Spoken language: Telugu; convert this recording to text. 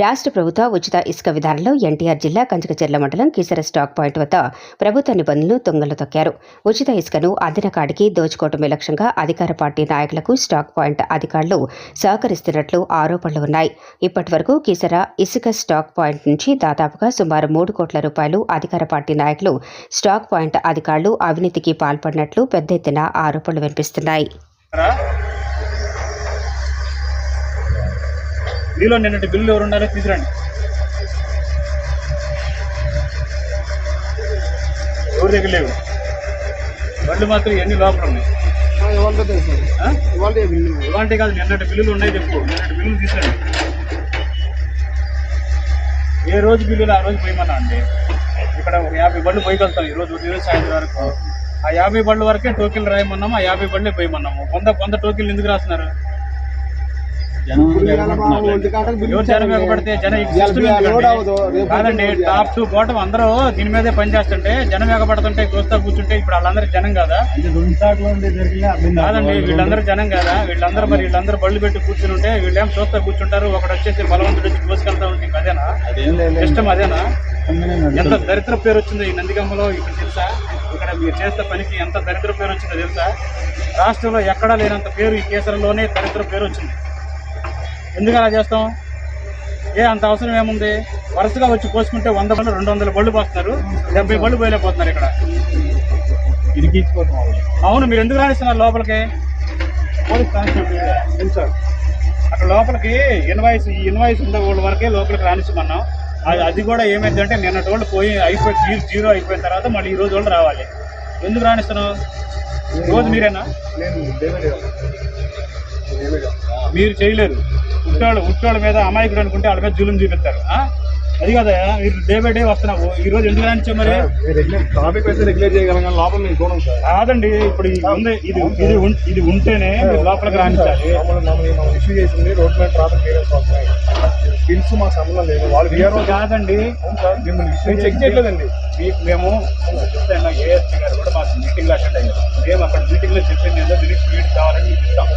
రాష్ట్ర ప్రభుత్వ ఉచిత ఇసుక విధానంలో ఎన్టీఆర్ జిల్లా కంచకచెర్ల మండలం కీసర స్టాక్ పాయింట్ వద్ద ప్రభుత్వ నిబంధనలు తుంగలు తొక్కారు. ఉచిత ఇసుకను అదిన కాడికి దోచుకోవటమే లక్ష్యంగా అధికార పార్టీ నాయకులకు స్టాక్ పాయింట్ అధికారులు సహకరిస్తున్నట్లు ఆరోపణలు ఉన్నాయి. ఇప్పటి వరకు కీసర ఇసుక స్టాక్ పాయింట్ నుంచి దాదాపుగా సుమారు మూడు కోట్ల రూపాయలు అధికార పార్టీ నాయకులు స్టాక్ పాయింట్ అధికారులు అవినీతికి పాల్పడినట్లు పెద్ద ఎత్తున ఆరోపణలు వినిపిస్తున్నాయి. మీలో నిన్నటి బిల్లు ఎవరు ఉండాలో తీసురండి ఎవరి దగ్గర లేవు? బండ్లు మాత్రం ఎన్ని లోపల ఉన్నాయి? ఇవాళ ఇవాంటి కాదు నిన్నటి బిల్లులు ఉన్నాయి చెప్పు నిన్నటి బిల్లులు తీసురండి ఏ రోజు బిల్లులు ఆ రోజు పోయమన్నా అండి. ఇక్కడ ఒక యాభై బండ్లు పోయగలుగుతాం ఈ రోజు ఉదయం సాయంత్రం వరకు. ఆ యాభై బండ్ల వరకే టోకెన్లు రాయమన్నాము? ఆ యాభై బండ్లే పోయమన్నాము. వంద వంద టోకెన్లు ఎందుకు రాస్తున్నారు? కాదండి టాప్ టు బాటం అందరూ దీని మీదే పనిచేస్తుంటే జనం ఎగబడుతుంటే చూస్తా కూర్చుంటే ఇప్పుడు వాళ్ళందరూ జనం కాదా? కాదండి వీళ్ళందరూ జనం కాదా? వీళ్ళందరూ మరి వీళ్ళందరూ బళ్ళు పెట్టి కూర్చుని ఉంటే వీళ్ళేం చూస్తా కూర్చుంటారు? ఒకడు వచ్చేసి బలవంతుడు వచ్చి కోసుకెళ్తా ఉంటే అదేనా? సిస్టమ్ అదేనా? ఎంత దరిద్ర పేరు వచ్చిందో ఈ నందిగమ్మలో ఇక్కడ తెలుసా? ఇక్కడ మీరు చేస్తే పనికి ఎంత దరిద్ర పేరు వచ్చిందో తెలుసా? రాష్ట్రంలో ఎక్కడా లేనంత పేరు ఈ కేసరంలోనే దరిద్ర పేరు వచ్చింది. ఎందుకు అలా చేస్తాం? ఏ అంత అవసరం ఏముంది? వరుసగా వచ్చి పోసుకుంటే వంద బళ్ళు రెండు వందల బళ్ళు పోస్తున్నారు. డెబ్బై బళ్ళు పోయలేకపోతున్నారు ఇక్కడ. అవును మీరు ఎందుకు రాణిస్తున్నారు లోపలికి? Police constable sir? అక్కడ లోపలికి ఇన్వాయిస్ ఈ ఇన్వాయిస్ ఉన్న వాళ్ళ వరకే లోపలికి రాణించమన్నాం. అది అది కూడా ఏమైందంటే నిన్నటి వాళ్ళు పోయి అయిపోయి జీరో జీరో అయిపోయిన తర్వాత మళ్ళీ ఈ రోజు వాళ్ళు రావాలి. ఎందుకు రాణిస్తున్నావు? రోజు మీరేనా? మీరు చేయలేరు. ఉట్టోళ్ళు ఉట్టోళ్ళ మీద అమాయకుడు అనుకుంటే వాళ్ళ మీద జులుం చూపిస్తారు? అది కదా? మీరు డే బై డే వస్తున్నావు ఈ రోజు ఎందుకు రాణించావు మరి? అయితే రెగ్యులేట్ చేయగలం లోపల సార్. కాదండి ఇప్పుడు ఇది ఉంది ఇది ఇది ఉంటేనే మీరు లోపలికి రాణించాలి ఇష్యూ చేసింది రోడ్ మీద ట్రాఫిక్ క్లియరెన్స్ వస్తున్నాయి. బిల్స్ మా సంబంధం లేదు వాళ్ళు వీఆర్ఓ కాదండి. మేము చెక్ చేయట్లేదండి. మీకు మేము ఏఎస్పీ గారు కూడా మాకు మీటింగ్ అటెండ్ అయ్యారు. మేము అక్కడ మీటింగ్లో చెప్పింది ఏదో మీకు స్పీడ్ కావాలని మీకు ఇస్తాం.